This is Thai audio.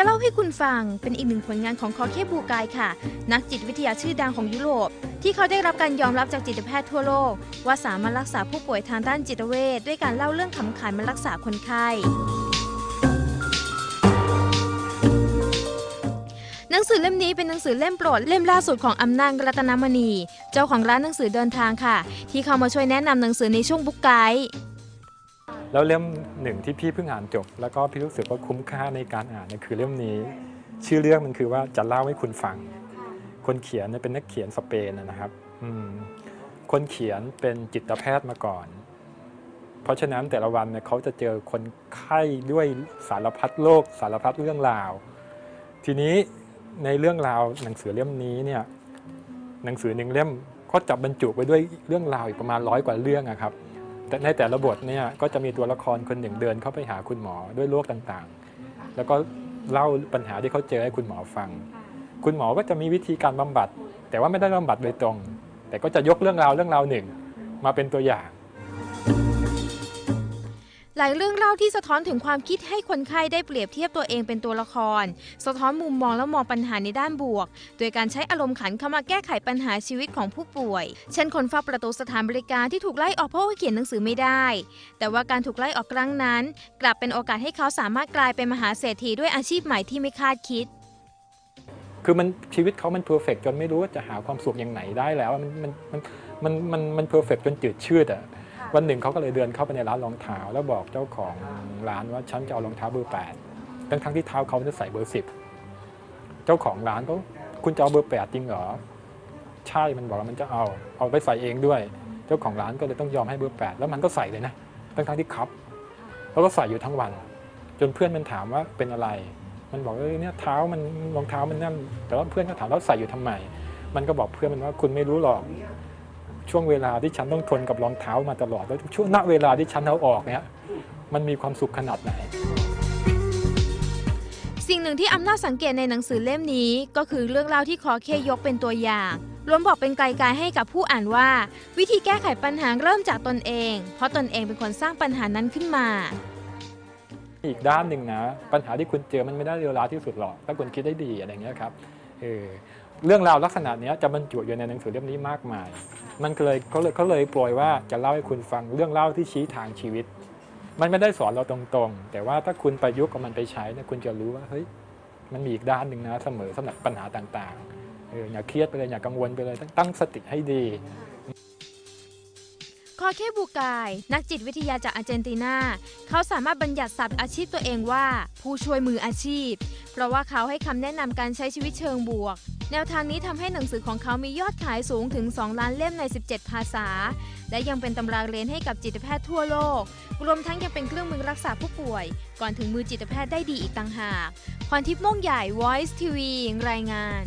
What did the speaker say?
ะเล่าให้คุณฟังเป็นอีกหนึ่งผลงานของคอเคบูกายค่ะ นักจิตวิทยาชื่อดังของยุโรป ที่เขาได้รับการยอมรับจากจิตแพทย์ทั่วโลก ว่าสามารถรักษาผู้ป่วยทางด้านจิตเวชด้วยการเล่าเรื่องขำขันมารักษาคนไข้หนังสือเล่มนี้เป็นหนังสือเล่มโปรดเล่มล่าสุดของอำนาจรัตนมณี เจ้าของร้านหนังสือเดินทางค่ะ ที่เข้ามาช่วยแนะนำหนังสือในช่วงบุ๊กไกด์ แล้วเล่มหนึ่งที่พี่เพิ่งอ่านจบ แล้วก็พี่รู้สึกว่าคุ้มค่าในการอ่านเนี่ยคือเล่มนี้ ชื่อเรื่องมันคือว่าจะเล่าให้คุณฟัง คนเขียนเนี่ยเป็นนักเขียนสเปนนะครับคนเขียนเป็นจิตแพทย์มาก่อน เพราะฉะนั้นแต่ละวันเนี่ยเขาจะเจอคนไข้ด้วยสารพัดโรคสารพัดเรื่องราว ทีนี้ในเรื่องราวหนังสือเล่มนี้เนี่ยหนังสือหนึ่งเล่มก็จะบบรรจุไปด้วยเรื่องราวอีกประมาณร้อยกว่าเรื่องอะครับ แต่ในแต่ละบทเนี่ยก็จะมีตัวละครคนหนึ่งเดินเข้าไปหาคุณหมอด้วยโรคต่างๆ แล้วก็เล่าปัญหาที่เขาเจอให้คุณหมอฟัง คุณหมอก็จะมีวิธีการบำบัด แต่ว่าไม่ได้บำบัดโดยตรง แต่ก็จะยกเรื่องราวเรื่องราวหนึ่ง มาเป็นตัวอย่าง หลายเรื่องเล่าที่สะท้อนถึงความคิดให้คนไข้ได้เปรียบเทียบตัวเองเป็นตัวละคร สะท้อนมุมมองและมองปัญหาในด้านบวก โดยการใช้อารมณ์ขันเข้ามาแก้ไขปัญหาชีวิตของผู้ป่วย เช่นคนเฝ้าประตูสถานบริการที่ถูกไล่ออกเพราะว่าเขียนหนังสือไม่ได้ แต่ว่าการถูกไล่ออกครั้งนั้น กลับเป็นโอกาสให้เขาสามารถกลายเป็นมหาเศรษฐีด้วยอาชีพใหม่ที่ไม่คาดคิดคือมันชีวิตเขามันเพอร์เฟกจนไม่รู้ว่าจะหาความสุขอย่างไหนได้แล้ว มันมันมันมันมันเพอร์เฟกจนจืดชืดอะ วันหนึ่งเขาก็เลยเดินเข้าไปในร้านรองเท้าแล้วบอกเจ้าของร้านว่าฉันจะเอารองเท้าเบอร์แปดทั้งทั้งที่เท้าเขาจะใส่เบอร์สิบเจ้าของร้านก็คุณจะเอาเบอร์แปดจริงเหรอใช่มันบอกว่ามันจะเอาเอาไปใส่เองด้วย เจ้าของร้านก็เลยต้องยอมให้เบอร์แปดแล้วมันก็ใส่เลยนะทั้งทั้งที่คับแล้วก็ใส่อยู่ทั้งวัน จนเพื่อนมันถามว่าเป็นอะไร มันบอกเออเนี่ยเท้ามันรองเท้ามันนั่นแต่ว่าเพื่อนก็ถามแล้วใส่อยู่ทำไมมันก็บอกเพื่อนมันว่าคุณไม่รู้หรอก ช่วงเวลาที่ฉันต้องทนกับรองเท้ามาตลอด แล้วช่วงณเวลาที่ฉันเอาออกเนี่ยมันมีความสุขขนาดไหน สิ่งหนึ่งที่อำนาจสังเกตในหนังสือเล่มนี้ ก็คือเรื่องราวที่คอเคยกเป็นตัวอย่างล้วนบอกเป็นไกลกายให้กับผู้อ่านว่า วิธีแก้ไขปัญหาเริ่มจากตนเอง เพราะตนเองเป็นคนสร้างปัญหานั้นขึ้นมา อีกด้านหนึ่งนะ ปัญหาที่คุณเจอมันไม่ได้เลวร้ายที่สุดหรอก ถ้าคุณคิดได้ดีอะไรเงี้ยครับเออ เรื่องราวลักษณะเนี้ยจะบรรจุอยู่ในหนังสือเล่มนี้มากมาย มันก็เลยเขาเลยเขาเลยโปรยว่าจะเล่าให้คุณฟังเรื่องเล่าที่ชี้ทางชีวิต มันไม่ได้สอนเราตรงๆ แต่ว่าถ้าคุณประยุกต์กับมันไปใช้เนี่ยคุณจะรู้ว่าเฮ้ยมันมีอีกด้านหนึ่งนะเสมอสำหรับปัญหาต่างๆเอออย่าเครียดไปเลยอย่ากังวลไปเลยตั้งตั้งสติให้ดี คอเคบูกาย นักจิตวิทยาจากอาร์เจนตินา เขาสามารถบัญญัติศัพท์อาชีพตัวเองว่า ผู้ช่วยมืออาชีพ เพราะว่าเขาให้คำแนะนำการใช้ชีวิตเชิงบวก แนวทางนี้ทำให้หนังสือของเขามียอดขายสูงถึง 2 ล้านเล่มใน 17 ภาษา และยังเป็นตำราเรียนให้กับจิตแพทย์ทั่วโลก รวมทั้งยังเป็นเครื่องมือรักษาผู้ป่วย ก่อนถึงมือจิตแพทย์ได้ดีอีกต่างหากพรทิพย์ม่วงใหญ่ Voice TV รายงาน